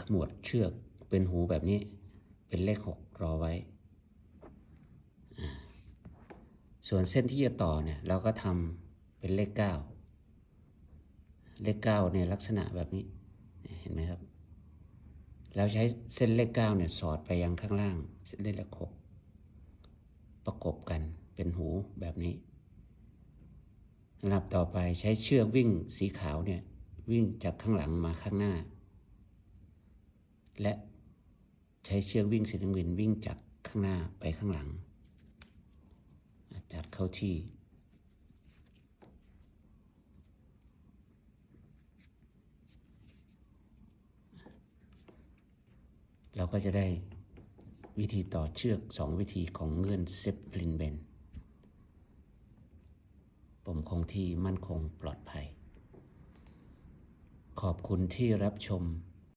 ขมวดเชือกเป็นหูแบบนี้ เป็นเลขหกรอไว้ ส่วนเส้นที่จะต่อเนี่ยเราก็ทำเป็นเลขเก้าเลขเก้าเนี่ยลักษณะแบบนี้เห็นไหมครับ แล้วใช้เส้นเลขเก้าเนี่ยสอดไปยังข้างล่าง เส้นเลขหกประกบกันเป็นหูแบบนี้ลำดับต่อไปใช้เชือกวิ่งสีขาวเนี่ยวิ่งจากข้างหลังมาข้างหน้า และใช้เชือกวิ่งสีน้ำเงินวิ่งจากข้างหน้าไปข้างหลัง จัดเข้าที่ เราก็จะได้วิธีต่อเชือกสองวิธีของเงื่อนเซปลินเบนปมคงที่มั่นคงปลอดภัย ขอบคุณที่รับชม